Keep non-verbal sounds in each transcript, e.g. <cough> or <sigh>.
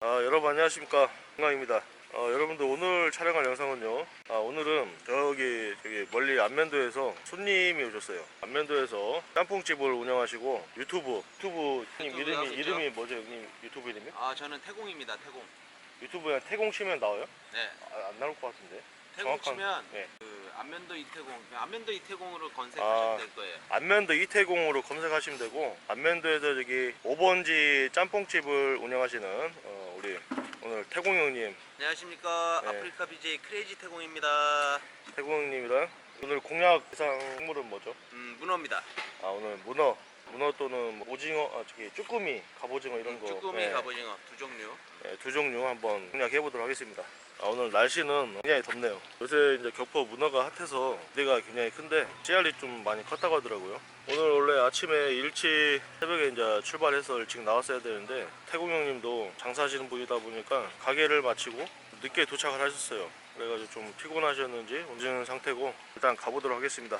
아, 여러분 안녕하십니까 건강입니다. 어, 여러분들 오늘 촬영할 영상은요. 아, 오늘은 저기 저기 멀리 안면도에서 손님이 오셨어요. 안면도에서 짬뽕집을 운영하시고 유튜브 유튜브 님 유튜브 이름이? 이름이 뭐죠, 형님 유튜브 이름이? 아 저는 태공입니다 태공 유튜브에 태공 치면 나와요? 네 아, 안 나올 것 같은데. 태공 정확한- 치면 네. 그 안면도 이태공 안면도 이태공으로 검색하시면 아. 될 거예요 안면도 이태공으로 검색하시면 되고 안면도에서 저기 5번지 짬뽕집을 운영하시는 어, 우리 오늘 태공 형님. 안녕하십니까. 네. 아프리카 BJ 크레이지 태공입니다. 태공 형님이랑 오늘 공약 대상 식물은 뭐죠? 음 문어입니다. 아 오늘 문어. 문어 또는 뭐 오징어 아 저기 쭈꾸미 갑오징어 이런 거. 쭈꾸미 네, 갑오징어 두 종류. 네, 두 종류 한번 공략해 보도록 하겠습니다 아, 오늘 날씨는 굉장히 덥네요. 요새 이제 격포 문어가 핫해서 기대가 굉장히 큰데 씨알이 좀 많이 컸다고 하더라고요. 오늘 원래 아침에 일찍 새벽에 이제 출발해서 일찍 나왔어야 되는데 태국 형님도 장사하시는 분이다 보니까 가게를 마치고 늦게 도착을 하셨어요. 그래가지고 좀 피곤하셨는지 운전 상태고 일단 가보도록 하겠습니다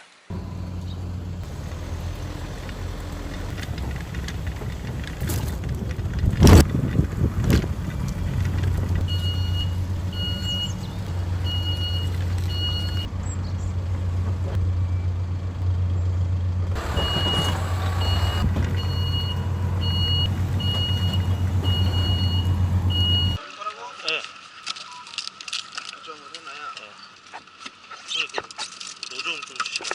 뭐라고? 네. 고정을 해놔야 노좀 좀 주시면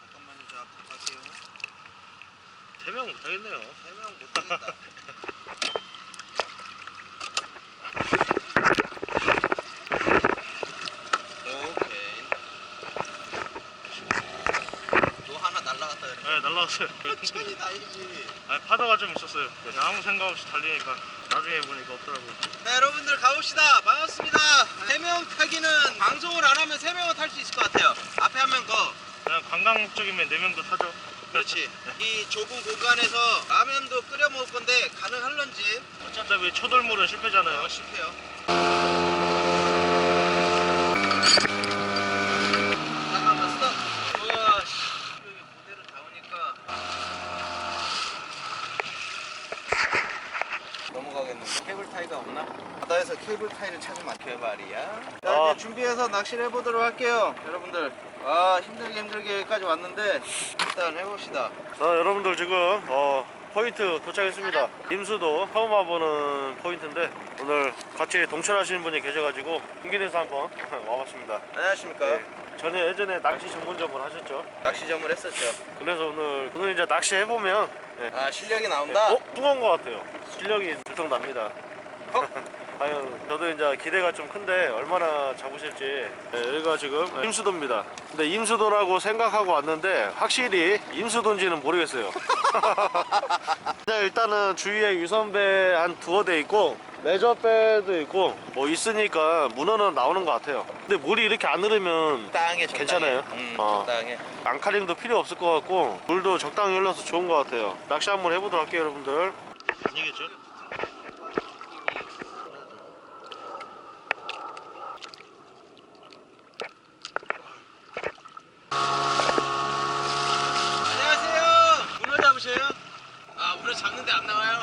잠깐만요 저 앞으로 갈게요 못하겠네요 설명 날라갔다 그래 네 날라왔어요 천이 다행이지 아 파도가 좀 있었어요 그냥 아무 생각 없이 달리니까 나중에 보니까 없더라고요 네, 여러분들 가봅시다. 반갑습니다. 세 명 타기는 방송을 안 하면 세 명은 탈 수 있을 것 같아요. 앞에 한 명 거. 그냥 관광 목적이면 네 명도 타죠 그렇지. 이 좁은 공간에서 라면도 끓여 먹을 건데 가능할런지 어차피 초돌물은 실패잖아요 어, 실패요. 잠깐만 스톱. 우와, 씨, 여기 무대를 다 오니까 넘어가겠는데 케이블 타이가 없나? 바다에서 그 말이야. 자 아. 이제 준비해서 낚시를 해보도록 할게요, 여러분들. 아 힘들게 힘들게 여기까지 왔는데 일단 해봅시다. 자 여러분들 지금 어, 포인트 도착했습니다 임수도 처음 와보는 포인트인데 오늘 같이 동천하시는 분이 계셔가지고 용기내서 한번 <laughs> 와봤습니다 안녕하십니까? 네. 전에 예전에 낚시 전문점을 하셨죠 낚시점을 했었죠. 그래서 오늘 오늘 이제 낚시 해보면 네. 아 실력이 나온다. 어? 뚱한 것 같아요 실력이 들통납니다 어? <laughs> 과연 저도 이제 기대가 좀 큰데 얼마나 잡으실지 네, 여기가 지금 임수도입니다 근데 임수도라고 생각하고 왔는데 확실히 임수도인지는 모르겠어요 <laughs> 네, 일단은 주위에 유선배 한 두어 대 있고 레저배도 있고 뭐 있으니까 문어는 나오는 것 같아요 근데 물이 이렇게 안 흐르면 적당해. 괜찮아요? 음, 어. 적당해. 앙카링도 필요 없을 것 같고 물도 적당히 흘러서 좋은 것 같아요 낚시 한번 해보도록 할게요 여러분들 아니겠죠? 안녕하세요. 문어 잡으셔요? 아 문어 잡는데 안 나와요?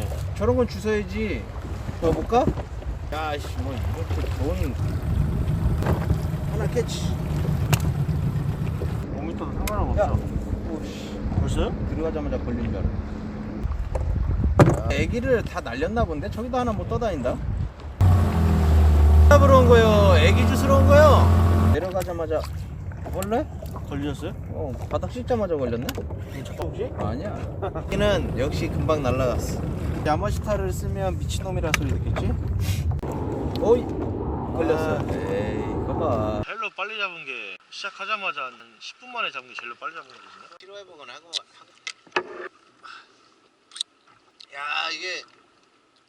네. 저런 건 주워야지. 넣어볼까? 야, 씨, 뭐 이렇게 좋은 하나 캐치. 5m도 상관은 야, 없어 오씨, 벌써요? 들어가자마자 걸린 줄 알아. 애기를 다 날렸나 본데 저기도 하나 못 떠다닌다. 잡으러 온 거요. 애기 주스러 온 거요. 내려가자마자 원래? 걸리셨어요? 어, 바닥 씻자마자 걸렸네? 혹시? 아니야. 얘는 역시 금방 날라갔어. 야마시타를 쓰면 미친놈이라 소리 듣겠지? 어이 걸렸어. 아. 에이, 이거 봐. 제일로 빨리 잡은 게 시작하자마자 한 10분 만에 잡은 게 제일로 빨리 잡은 거지 치료해보거나 하고 하고. 야 이게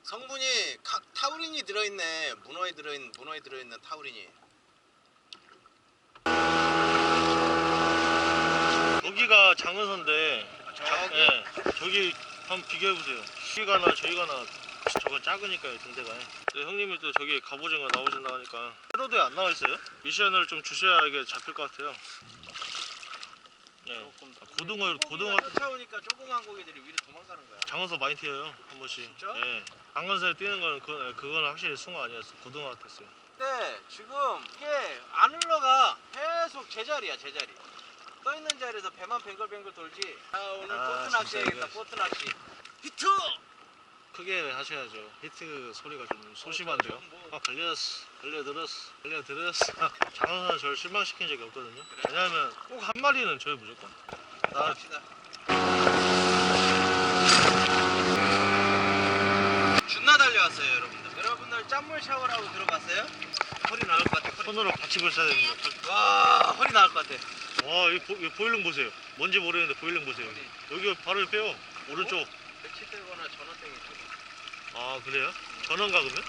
성분이 카, 타우린이 들어있네. 문어에 들어있는 문어에 들어있는 타우린이. 여기가 장어선데 저기 예, 저기 한번 비교해보세요 여기가 나 저기가 나 저거 작으니까요 등대가 근데 형님이 또 저기 갑오징어 나오신다고 하니까 새로도에 안 나와 있어요? 미션을 좀 주셔야 이게 잡힐 것 같아요 네. 더. 고등어 고등어 쫓아오니까 조그만 고기들이 위로 도망가는 거야. 장어서 많이 튀어요 한 번씩. 진짜? 네. 강건사에 뛰는 거는 그 그건 확실히 숭어 아니었어. 고등어 같았어요. 근데 지금 이게 안 흘러가 계속 제자리야 제자리. 떠 있는 자리에서 배만 뱅글뱅글 돌지. 아 오늘 아, 보트 낚시 진짜 해야겠다 이거. 보트 낚시. 히트! 크게 하셔야죠. 히트 소리가 좀 소심한데요. 어, 뭐. 아 걸렸어, 걸려들었어, 걸려들었어. <laughs> 장어사는 저를 실망시킨 적이 없거든요. 왜냐하면 꼭 한 마리는 줘요 무조건. 나 갑시다. 준나 달려왔어요 여러분들. 여러분들 짠물 샤워라고 들어봤어요? 허리 나올 것 같아. 허리. 손으로 받침을 써야 됩니다. 와 허리 나올 것 같아. 와, 이, 보, 이 보일링 보세요. 뭔지 모르겠는데 보일링 보세요. 여기 바로 옆에요. 오른쪽. 배치 떼거나 전원 떼기 쪽. 아 그래요? 전원가 그러면?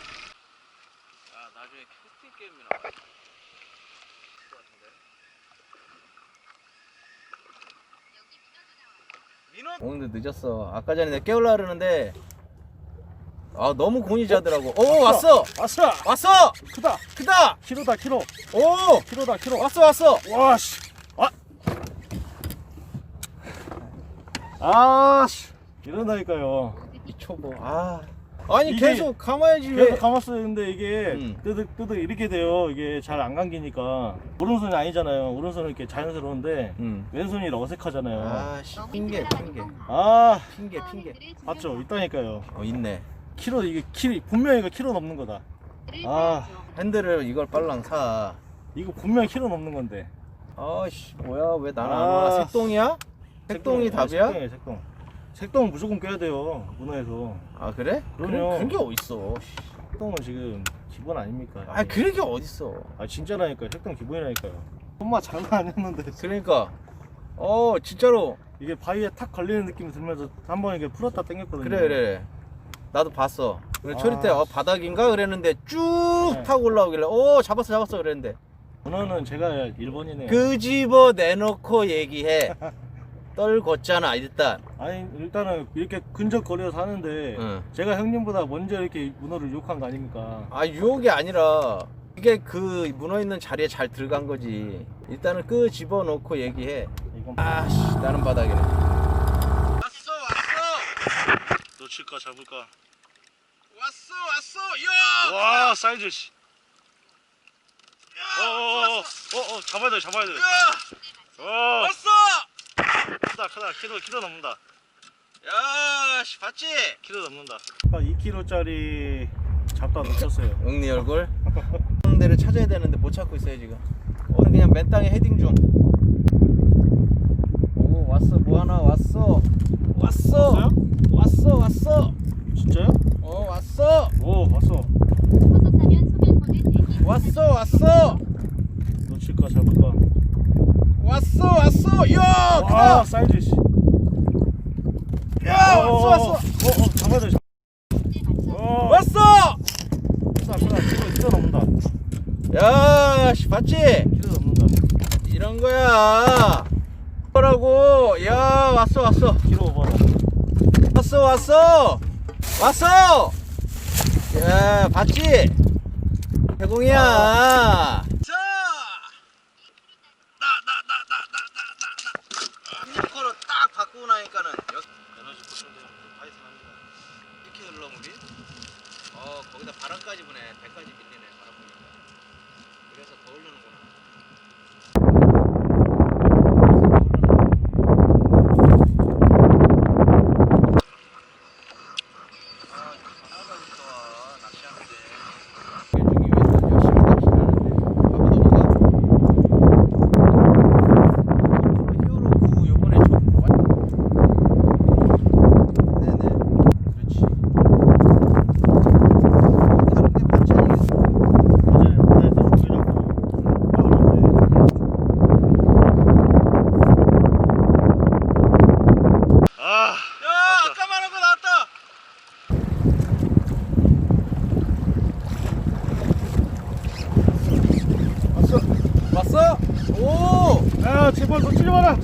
아 나중에 캐스팅 게임이 나와. 민원 오늘 늦었어. 아까 전에 내가 깨우려 그러는데 아 너무 곤이 자더라고. 오 왔어. 왔어! 왔어. 크다! 크다. 키로다 키로! 오 키로다 키로! 왔어 왔어. 와씨! 아! 아씨! 이런다니까요. 이 초보. 아 아니 이게- 계속 감아야지 왜? 계속 감았어요. 근데 이게 음. 뜨득 뜨득 이렇게 돼요. 이게 잘 안 감기니까. 오른손이 아니잖아요. 오른손은 이렇게 자연스러운데 음. 왼손이 어색하잖아요. 아씨 핑계 핑계 아! 핑계 핑계. 맞죠? 있다니까요. 어 있네. 키로 이게 키 분명히 이거 키로 넘는 거다. 아 핸들을 이걸 빨랑 사. 이거 분명히 키로 넘는 건데. 아씨 뭐야 왜 나는 안 아. 와? 색동이야? 색동이 색동, 답이야? 색동이에요, 색동. 색동은 무조건 껴야 돼요. 문어에서. 아 그래? 그럼요. 그런 게 어딨어? 색동은 지금 기본 아닙니까? 아 그런 게 어딨어? 아 진짜라니까요. 색동 기본이라니까요. 엄마 장난 아니었는데 그러니까 어 진짜로 이게 바위에 탁 걸리는 느낌이 들면서 한 번 이게 풀었다 당겼거든요. 그래 그래 나도 봤어 그래 아. 초리 때 어, 바닥인가 그랬는데 쭉 네. 타고 올라오길래 오 잡았어 잡았어 그랬는데 문어는 제가 일본이네요. 끄집어 내놓고 얘기해 <laughs> 떨궜잖아 일단 아니 일단은 이렇게 근접 거리에서 하는데 응. 제가 형님보다 먼저 이렇게 문어를 유혹한 거 아닙니까? 아 유혹이 아니라 이게 그 문어 있는 자리에 잘 들어간 거지 일단은 끄 집어 놓고 얘기해 이건 아씨 나는 바닥이래 왔어 왔어 놓칠까 잡을까? 왔어 왔어 야! 와 사이즈 씨. 야! 어어어어 왔어, 어, 어, 잡아야 돼 잡아야 돼. 야! 어 왔어! 크다 크다 키로 키로 넘는다. 야, 씨 봤지? 키로 넘는다. 2kg짜리 잡다 놓쳤어요. <laughs> 응니 얼굴 <laughs> 데를 찾아야 되는데 못 찾고 있어요 지금 오늘 그냥 맨 땅에 헤딩 중오 왔어 뭐 하나 왔어 왔어 왔어요? 왔어 왔어 진짜요? 어 왔어 오 왔어. 왔어 왔어? 왔어 왔어. 야아 크다 사이즈 씨. 야 어, 왔어 어, 왔어. 어, 어, 잡아야 돼. 잡... 어, 왔어. 크다 크다 키로 키로 넘는다. 야씨 봤지? 키로 넘는다. 이런 거야. 뭐라고? 야 왔어 왔어. 키로 오버다. 왔어 왔어. 왔어. 야 봤지? 대공이야 자! 나, 나, 나, 나, 나, 나, 나, 나. 합력커로 딱 바꾸고 나니까는 여... 에너지 보충되는 파이팅 합니다. 이렇게 흘러 물이? 어, 거기다 바람까지 부네. 배까지 밀리네, 바람 부니까. 그래서 더 흐르는구나. 아, 전화가 있어. 낚시하는데. 해주기 위해서 열심히 낚시하는데 한번 넘어가 히어로 9 요번에 좀 완... 네네 그렇지 다른 데 반찬이 어제 무대에서 죽이려고 나오는데 아 야, 아까 말한 거 나왔다. 왔어 왔어 오 야 제발 놓치지 마라.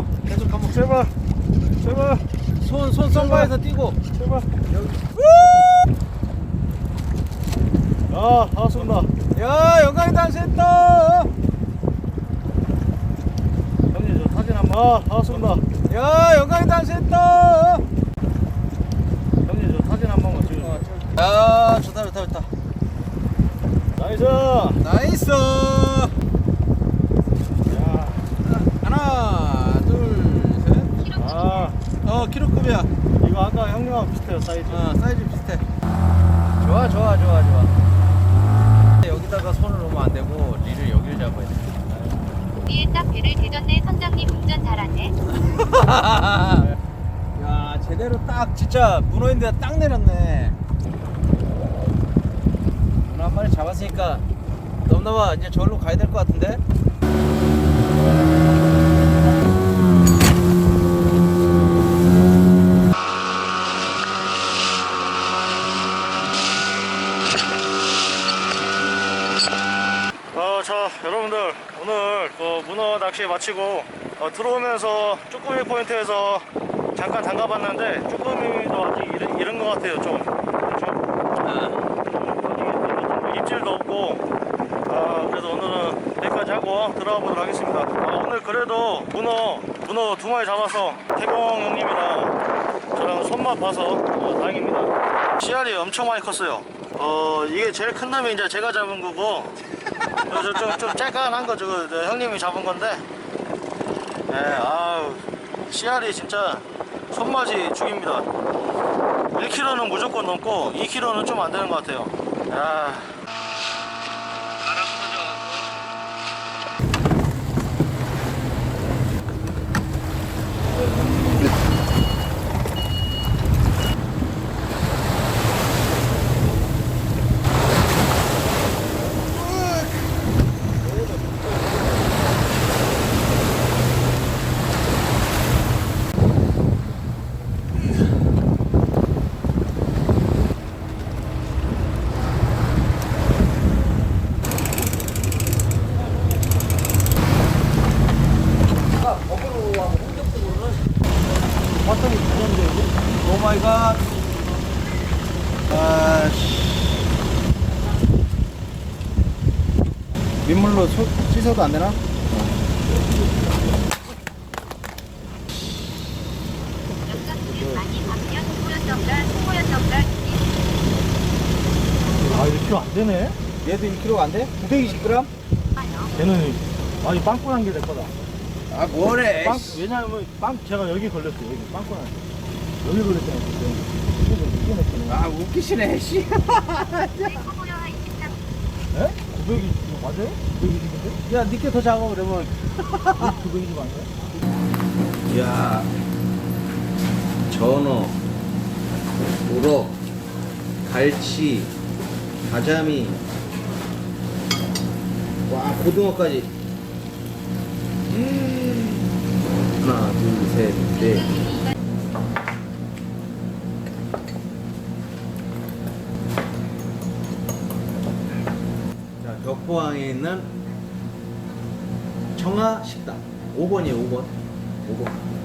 가만 계속 가만 제발 제발 손손 썸바에서 뛰고 제발. 아 반갑습니다. 야 영광이 단센터 형님 저아 반갑습니다 야 영광이 단수했다. 형님 저 사진 한 번만 찍어주세요 야 좋다 좋다 좋다. 나이스 나이스. 야, 하나 둘 셋. 아 어 키로급이야. 이거 아까 형님하고 비슷해요 사이즈 어 사이즈 비슷해. 좋아 좋아 좋아 좋아. 여기다가 손을 놓으면 안 되고 리를 여기를 잡아야 돼. 위에 딱 배를 대줬네 선장님 운전 잘하네 <laughs> 야 제대로 딱 진짜 문어인데 딱 내렸네. 문어 한 마리 잡았으니까 넘넘아 이제 저기로 가야 될 것 같은데. 어, 자, 오늘 그 문어 낚시 마치고 어, 들어오면서 쭈꾸미 포인트에서 잠깐 담가봤는데 쭈꾸미도 아직 이른, 이른 것 같아요 좀. 그렇죠? 아직 입질도 없고 아, 그래서 오늘은 여기까지 하고 들어가 보도록 하겠습니다. 아, 오늘 그래도 문어 문어 두 마리 잡아서 태공 형님이랑 저랑 손맛 봐서 어, 다행입니다. 씨알이 엄청 많이 컸어요. 어 이게 제일 큰 놈이 이제 제가 잡은 거고 좀, 좀 쬐깐한 거 저거 저 형님이 잡은 건데. 네, 아우 씨알이 진짜 손맛이 죽입니다. 1kg는 무조건 넘고 2kg는 좀 안 되는 것 같아요. 야. 바 탕이 두는데 이거 오 마이 갓. 아씨. 민물로 소, 씻어도 안 되나? 아 1kg 안 되네 얘도 1kg 안 돼? 920g? 걔는 아니 빵꾸난 게 될 거다 아 뭐래? 빵, 왜냐면 빵 제가 여기 걸렸어요 여기 빵꾸난 여기 걸렸잖아요 그때 아 웃기시네 씨. 송보여와 23 에? 920 맞아요? 920인데? 야 니께 더 작아 그러면. 920 아니에요? 야 전어, 우럭, 갈치, 가자미, 와 고등어까지. 하나, 둘, 셋, 넷. 자, 격포항에 있는 청아 식당 5번이에요, 5번. 5번.